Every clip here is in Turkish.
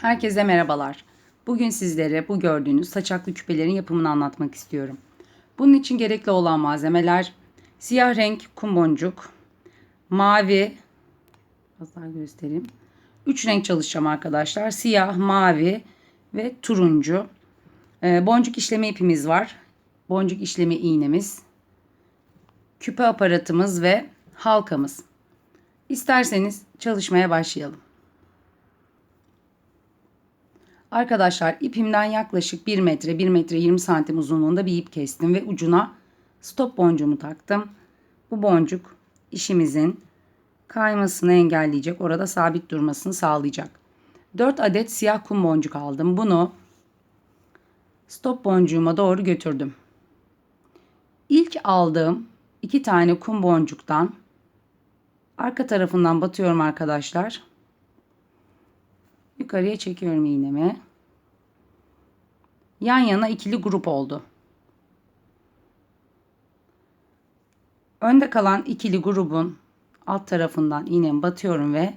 Herkese merhabalar. Bugün sizlere bu gördüğünüz saçaklı küpelerin yapımını anlatmak istiyorum. Bunun için gerekli olan malzemeler siyah renk kum boncuk, mavi, biraz daha göstereyim. Üç renk çalışacağım arkadaşlar. Siyah, mavi ve turuncu. Ee, boncuk işleme ipimiz var. Boncuk işleme iğnemiz, küpe aparatımız ve halkamız. İsterseniz çalışmaya başlayalım. Arkadaşlar ipimden yaklaşık 1 metre 1 metre 20 santim uzunluğunda bir ip kestim ve ucuna stop boncuğumu taktım. Bu boncuk işimizin kaymasını engelleyecek orada sabit durmasını sağlayacak. 4 adet siyah kum boncuk aldım. Bunu stop boncuğuma doğru götürdüm. İlk aldığım iki tane kum boncuktan arka tarafından batıyorum arkadaşlar. Yukarıya çekiyorum iğnemi. Yan yana ikili grup oldu. Önde kalan ikili grubun alt tarafından iğnemi batıyorum ve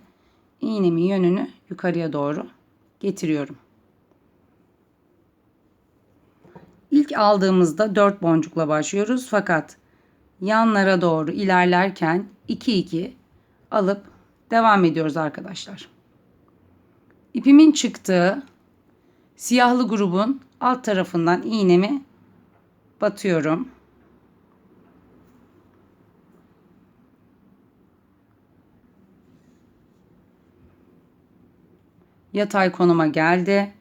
iğnemin yönünü yukarıya doğru getiriyorum. İlk aldığımızda 4 boncukla başlıyoruz fakat yanlara doğru ilerlerken 2 2 alıp devam ediyoruz arkadaşlar. İpimin çıktığı siyahlı grubun alt tarafından iğnemi batıyorum. Yatay konuma geldi.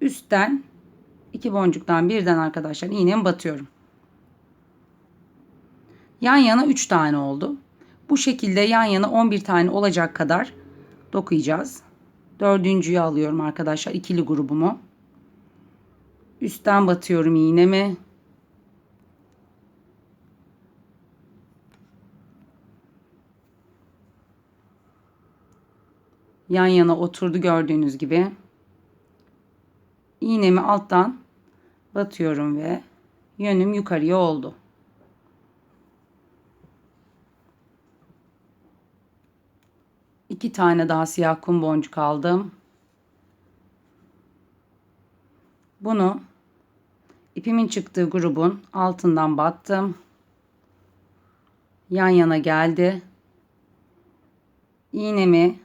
Üstten iki boncuktan birden arkadaşlar iğnemi batıyorum. Yan yana 3 tane oldu. Bu şekilde yan yana 11 tane olacak kadar dokuyacağız. Dördüncüyü alıyorum arkadaşlar ikili grubumu. Üstten batıyorum iğnemi. Yan yana oturdu gördüğünüz gibi. İğnemi alttan batıyorum ve yönüm yukarıya oldu. İki tane daha siyah kum boncuk aldım. Bunu ipimin çıktığı grubun altından battım. Yan yana geldi. İğnemi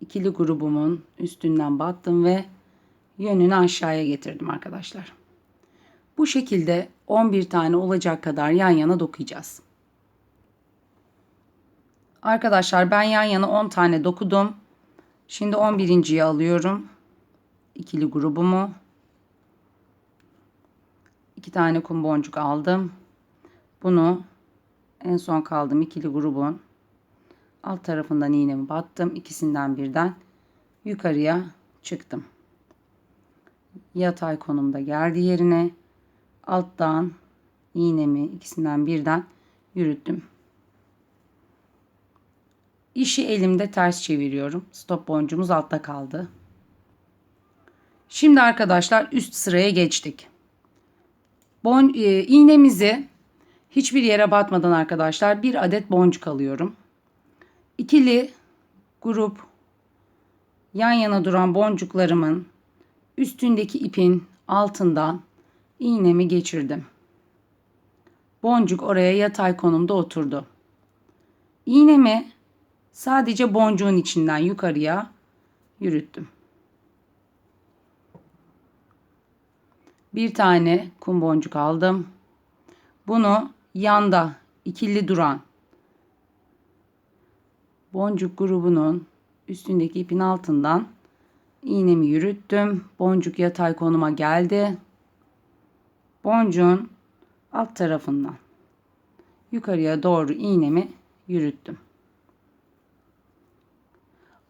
ikili grubumun üstünden battım ve yönünü aşağıya getirdim arkadaşlar. Bu şekilde 11 tane olacak kadar yan yana dokuyacağız. Arkadaşlar ben yan yana 10 tane dokudum. Şimdi 11.yi alıyorum. İkili grubumu. 2 tane kum boncuk aldım. Bunu en son kaldım ikili grubun alt tarafından iğnemi battım. İkisinden birden yukarıya çıktım. Yatay konumda geldi yerine. Alttan iğnemi ikisinden birden yürüttüm. İşi elimde ters çeviriyorum. Stop boncuğumuz altta kaldı. Şimdi arkadaşlar üst sıraya geçtik. Bon, e, iğnemizi hiçbir yere batmadan arkadaşlar bir adet boncuk alıyorum. İkili grup yan yana duran boncuklarımın üstündeki ipin altından iğnemi geçirdim. Boncuk oraya yatay konumda oturdu. İğnemi Sadece boncuğun içinden yukarıya yürüttüm. Bir tane kum boncuk aldım. Bunu yanda ikili duran boncuk grubunun üstündeki ipin altından iğnemi yürüttüm. Boncuk yatay konuma geldi. Boncuğun alt tarafından yukarıya doğru iğnemi yürüttüm.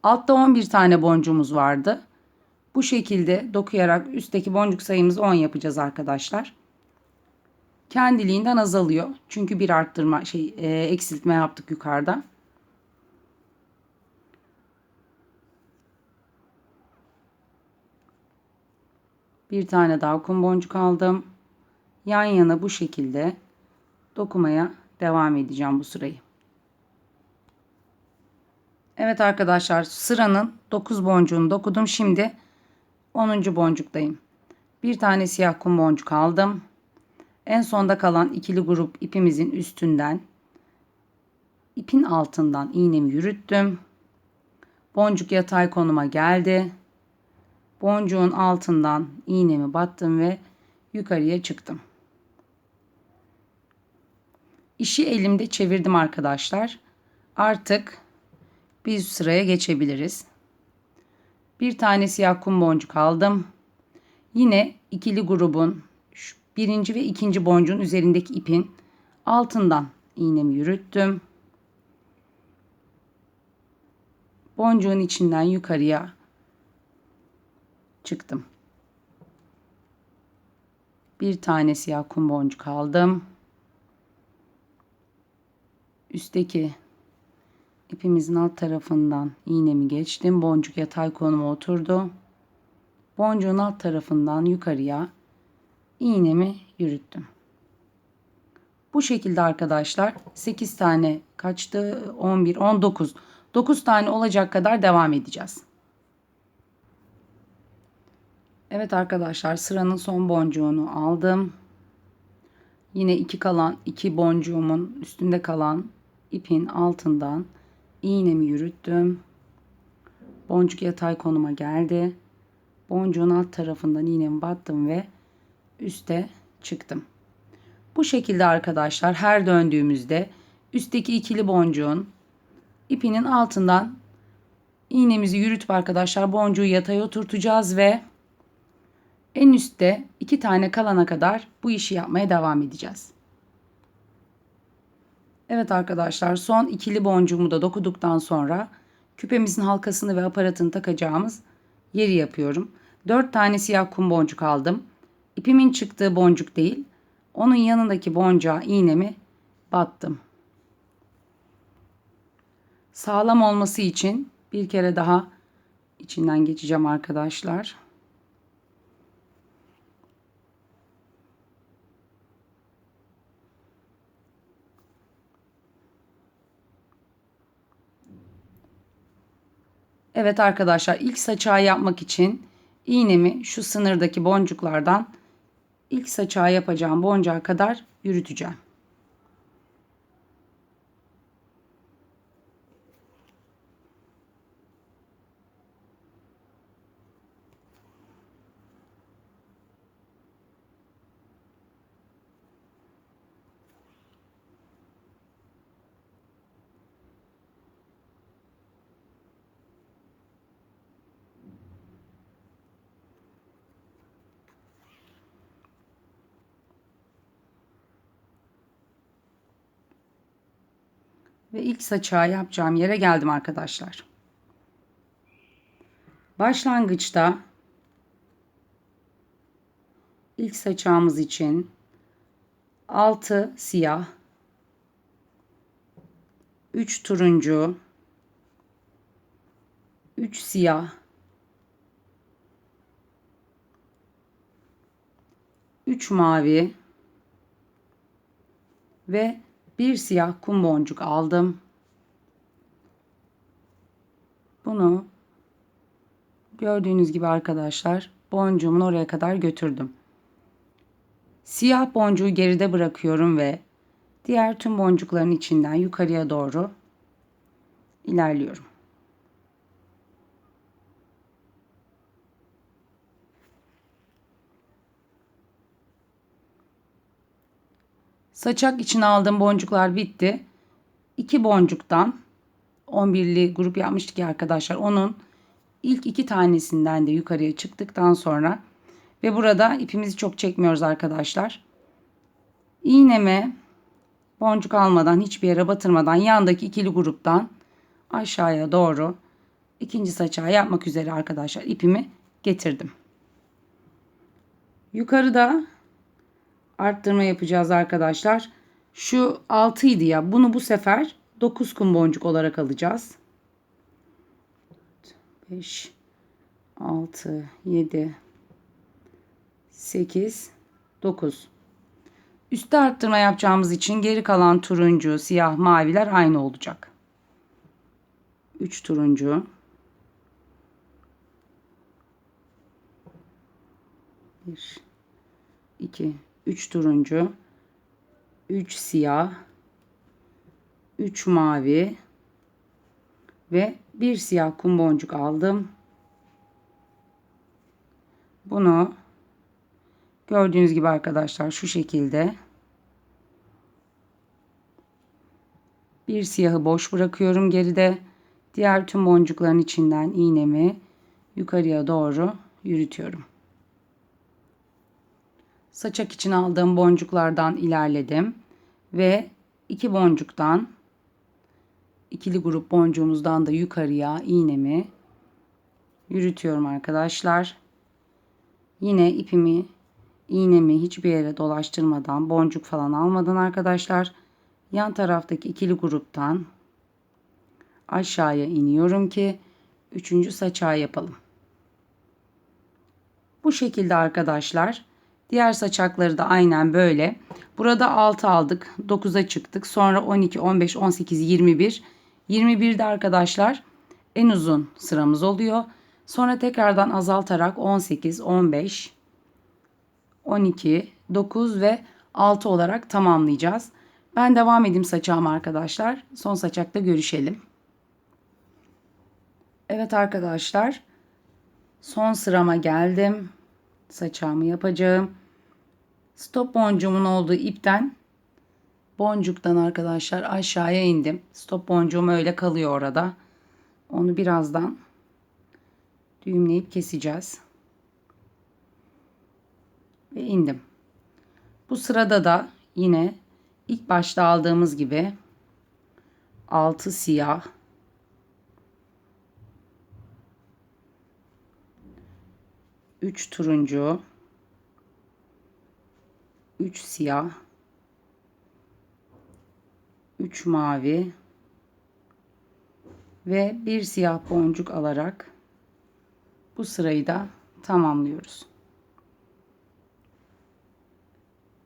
Altta 11 tane boncuğumuz vardı. Bu şekilde dokuyarak üstteki boncuk sayımızı 10 yapacağız arkadaşlar. Kendiliğinden azalıyor. Çünkü bir arttırma şey e, eksiltme yaptık yukarıda. Bir tane daha kum boncuk aldım. Yan yana bu şekilde dokumaya devam edeceğim bu sırayı. Evet arkadaşlar sıranın 9 boncuğunu dokudum. Şimdi 10. boncuktayım. Bir tane siyah kum boncuk aldım. En sonda kalan ikili grup ipimizin üstünden ipin altından iğnemi yürüttüm. Boncuk yatay konuma geldi. Boncuğun altından iğnemi battım ve yukarıya çıktım. İşi elimde çevirdim arkadaşlar. Artık bir sıraya geçebiliriz. Bir tane siyah kum boncuk aldım. Yine ikili grubun birinci ve ikinci boncuğun üzerindeki ipin altından iğnemi yürüttüm. Boncuğun içinden yukarıya çıktım. Bir tane siyah kum boncuk aldım. Üstteki ipimizin alt tarafından iğnemi geçtim. Boncuk yatay konuma oturdu. Boncuğun alt tarafından yukarıya iğnemi yürüttüm. Bu şekilde arkadaşlar 8 tane kaçtı? 11, 19. 9 tane olacak kadar devam edeceğiz. Evet arkadaşlar sıranın son boncuğunu aldım. Yine iki kalan iki boncuğumun üstünde kalan ipin altından iğnemi yürüttüm. Boncuk yatay konuma geldi. Boncuğun alt tarafından iğnemi battım ve üste çıktım. Bu şekilde arkadaşlar her döndüğümüzde üstteki ikili boncuğun ipinin altından iğnemizi yürütüp arkadaşlar boncuğu yataya oturtacağız ve en üstte iki tane kalana kadar bu işi yapmaya devam edeceğiz. Evet arkadaşlar son ikili boncuğumu da dokuduktan sonra küpemizin halkasını ve aparatını takacağımız yeri yapıyorum. 4 tane siyah kum boncuk aldım. İpimin çıktığı boncuk değil. Onun yanındaki boncuğa iğnemi battım. Sağlam olması için bir kere daha içinden geçeceğim arkadaşlar. Evet arkadaşlar ilk saçağı yapmak için iğnemi şu sınırdaki boncuklardan ilk saçağı yapacağım boncuğa kadar yürüteceğim. Ve ilk saçağı yapacağım yere geldim arkadaşlar. Başlangıçta ilk saçağımız için 6 siyah, 3 turuncu, 3 siyah, 3 mavi ve bir siyah kum boncuk aldım. Bunu gördüğünüz gibi arkadaşlar boncuğumun oraya kadar götürdüm. Siyah boncuğu geride bırakıyorum ve diğer tüm boncukların içinden yukarıya doğru ilerliyorum. Saçak için aldığım boncuklar bitti. İki boncuktan 11'li grup yapmıştık ya arkadaşlar. Onun ilk iki tanesinden de yukarıya çıktıktan sonra ve burada ipimizi çok çekmiyoruz arkadaşlar. İğneme boncuk almadan hiçbir yere batırmadan yandaki ikili gruptan aşağıya doğru ikinci saçağı yapmak üzere arkadaşlar ipimi getirdim. Yukarıda arttırma yapacağız arkadaşlar. Şu 6 idi ya. Bunu bu sefer 9 kum boncuk olarak alacağız. 5 6 7 8 9 Üste arttırma yapacağımız için geri kalan turuncu, siyah, maviler aynı olacak. 3 turuncu. 1 2 3 turuncu. 3 siyah. 3 mavi ve bir siyah kum boncuk aldım. Bunu gördüğünüz gibi arkadaşlar şu şekilde bir siyahı boş bırakıyorum geride. Diğer tüm boncukların içinden iğnemi yukarıya doğru yürütüyorum. Saçak için aldığım boncuklardan ilerledim ve iki boncuktan ikili grup boncuğumuzdan da yukarıya iğnemi yürütüyorum arkadaşlar. Yine ipimi iğnemi hiçbir yere dolaştırmadan boncuk falan almadan arkadaşlar yan taraftaki ikili gruptan aşağıya iniyorum ki üçüncü saçağı yapalım. Bu şekilde arkadaşlar diğer saçakları da aynen böyle. Burada 6 aldık 9'a çıktık sonra 12 15 18 21 21'de arkadaşlar en uzun sıramız oluyor. Sonra tekrardan azaltarak 18, 15, 12, 9 ve 6 olarak tamamlayacağız. Ben devam edeyim saçağıma arkadaşlar. Son saçakta görüşelim. Evet arkadaşlar. Son sırama geldim. Saçağımı yapacağım. Stop boncuğumun olduğu ipten boncuktan arkadaşlar aşağıya indim. Stop boncuğum öyle kalıyor orada. Onu birazdan düğümleyip keseceğiz. Ve indim. Bu sırada da yine ilk başta aldığımız gibi 6 siyah üç turuncu, üç siyah, 3 mavi ve bir siyah boncuk alarak bu sırayı da tamamlıyoruz.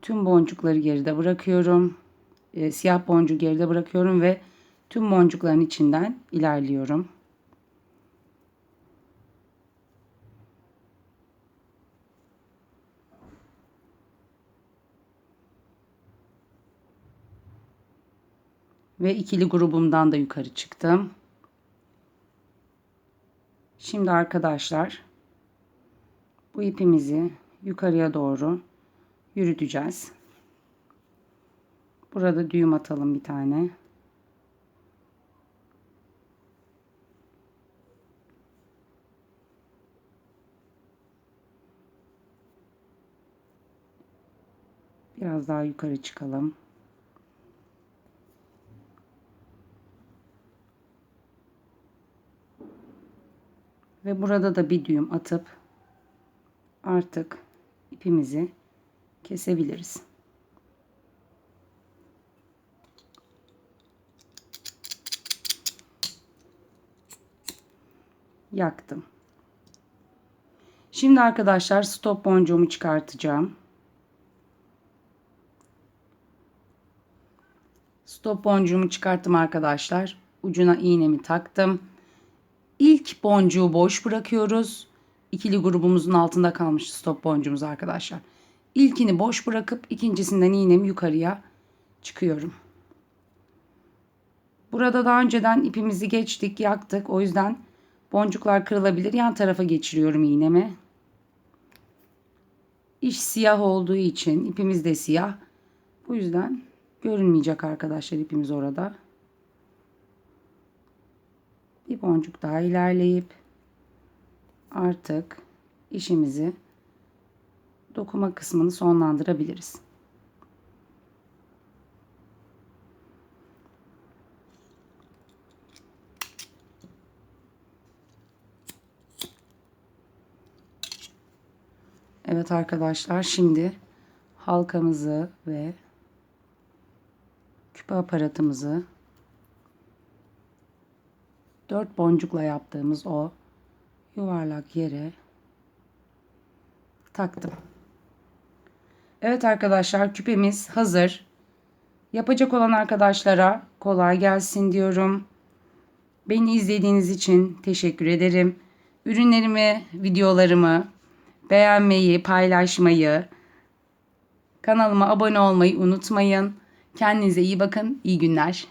Tüm boncukları geride bırakıyorum. E, siyah boncuğu geride bırakıyorum ve tüm boncukların içinden ilerliyorum. Ve ikili grubumdan da yukarı çıktım. Şimdi arkadaşlar bu ipimizi yukarıya doğru yürüteceğiz. Burada düğüm atalım bir tane. Biraz daha yukarı çıkalım. Ve burada da bir düğüm atıp artık ipimizi kesebiliriz. Yaktım. Şimdi arkadaşlar stop boncuğumu çıkartacağım. Stop boncuğumu çıkarttım arkadaşlar. Ucuna iğnemi taktım. İlk boncuğu boş bırakıyoruz. İkili grubumuzun altında kalmış stop boncuğumuz arkadaşlar. İlkini boş bırakıp ikincisinden iğnemi yukarıya çıkıyorum. Burada daha önceden ipimizi geçtik, yaktık. O yüzden boncuklar kırılabilir. Yan tarafa geçiriyorum iğnemi. İş siyah olduğu için ipimiz de siyah. Bu yüzden görünmeyecek arkadaşlar ipimiz orada bir boncuk daha ilerleyip artık işimizi dokuma kısmını sonlandırabiliriz. Evet arkadaşlar şimdi halkamızı ve küpe aparatımızı dört boncukla yaptığımız o yuvarlak yere taktım. Evet arkadaşlar küpemiz hazır. Yapacak olan arkadaşlara kolay gelsin diyorum. Beni izlediğiniz için teşekkür ederim. Ürünlerimi, videolarımı beğenmeyi, paylaşmayı, kanalıma abone olmayı unutmayın. Kendinize iyi bakın. İyi günler.